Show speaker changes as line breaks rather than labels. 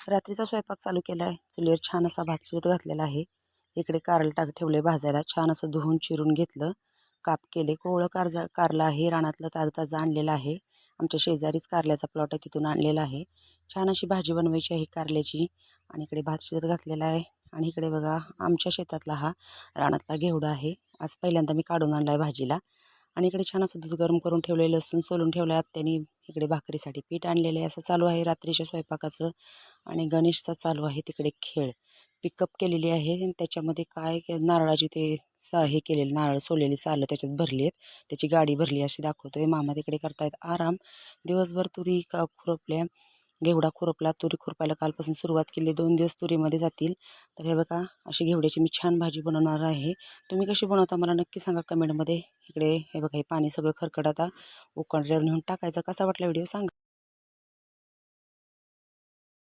रात्रीचा स्वयंपाक चालू केला आहे चुलीवर छान असा भात शिजत घातलेला आहे. इकडे कारलं टाक ठेवले भाजायला. छान असं धुवून चिरून घेतलं. काप केले. कोवळं कारजा कारलं आहे. रानातलं ताजं ताजं आणलेलं आहे. आमच्या शेजारीच कारल्याचा प्लॉट आहे. तिथून आणलेला आहे. छान अशी भाजी बनवायची आहे कारल्याची. आणि इकडे भात शिजत घातलेला आहे. आणि इकडे बघा आमच्या शेतातला हा रानातला घेवडा आहे. आज पहिल्यांदा मी काढून आणला आहे भाजीला. आणि इकडे छान असं दूध गरम करून ठेवले लसूण सोलून ठेवलं आहे त्यांनी इकडे भाकरीसाठी पीठ आणलेलं आहे. असं चालू आहे रात्रीच्या स्वयंपाकाचं. आणि गणेशचा चालू आहे तिकडे खेळ. पिकअप केलेली आहे आणि त्याच्यामध्ये काय के नारळाची ते सा हे केलेलं नारळ सोललेली सालं त्याच्यात भरली आहेत. त्याची गाडी भरली अशी दाखवतोय. मामा तिकडे करतायत आराम. दिवसभर तुरी का खुरपल्या घेवडा खुरपला. तुरी खुरपायला कालपासून सुरुवात केली. दोन दिवस तुरीमध्ये जातील. तर हे बघा अशी घेवड्याची मी छान भाजी बनवणार आहे. तुम्ही कशी बनवता मला नक्की सांगा कमेंटमध्ये. इकडे हे बघा हे पाणी सगळं खरकट आता उकळल्यावर नेऊन टाकायचं. कसा वाटला व्हिडिओ सांगा.